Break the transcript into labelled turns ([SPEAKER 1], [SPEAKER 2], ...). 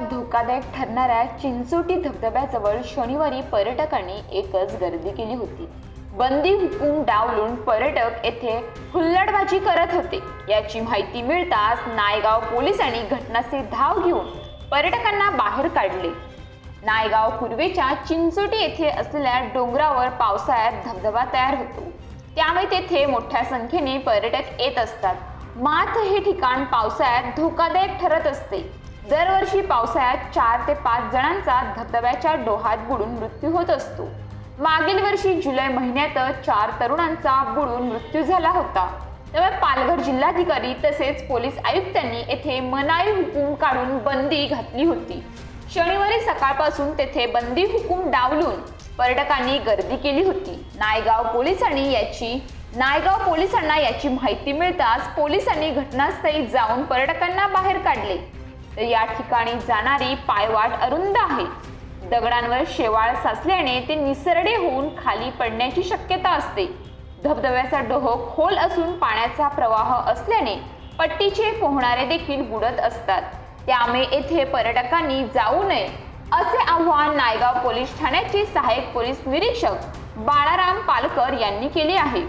[SPEAKER 1] धोकादायक ठरणाऱ्या चिंचोटी धबधब्याजवळ शनिवारी पर्यटकांनी एकच गर्दी केली होती. बंदी हुकूम डावलून पर्यटक येथे हुल्लडबाजी करत होते. याची माहिती मिळताच नायगाव पोलिसांनी घटनास्थळी धाव घेऊन पर्यटकांना बाहेर काढले. नायगाव पूर्वेच्या चिंचोटी येथे असलेल्या डोंगरावर पावसाळ्यात धबधबा तयार होतो. त्यामुळे तेथे मोठ्या संख्येने पर्यटक येत असतात. मात्र हे ठिकाण पावसाळ्यात धोकादायक ठरत असते. दरवर्षी पावसाळ्यात चार ते पाच जणांचा धबधब्याच्या डोहात बुडून मृत्यू होत असतो. मागील वर्षी जुलै महिन्यात चार तरुणांचा बुडून मृत्यू झाला होता. त्यामुळे पालघर जिल्हाधिकारी तसेच पोलीस आयुक्तांनी येथे मनाई हुकूम काढून बंदी घातली होती. शनिवारी सकाळपासून तेथे बंदी हुकूम डावलून पर्यटकांनी गर्दी केली होती. नायगाव पोलिसांनी याची नायगाव पोलिसांना याची माहिती मिळताच पोलिसांनी घटनास्थळी जाऊन पर्यटकांना बाहेर काढले. तर या ठिकाणी जाणारी पायवाट अरुंद आहे. दगडांवर शेवाळ साचल्याने ते निसरडे होऊन खाली पडण्याची शक्यता असते. धबधब्याचा डोह खोल असून पाण्याचा प्रवाह असल्याने पट्टीचे पोहणारे देखील बुडत असतात. त्यामुळे येथे पर्यटकांनी जाऊ नये असे आव्हान नायगाव पोलीस ठाण्याचे सहाय्यक पोलीस निरीक्षक बाळाराम पालकर यांनी केले आहे.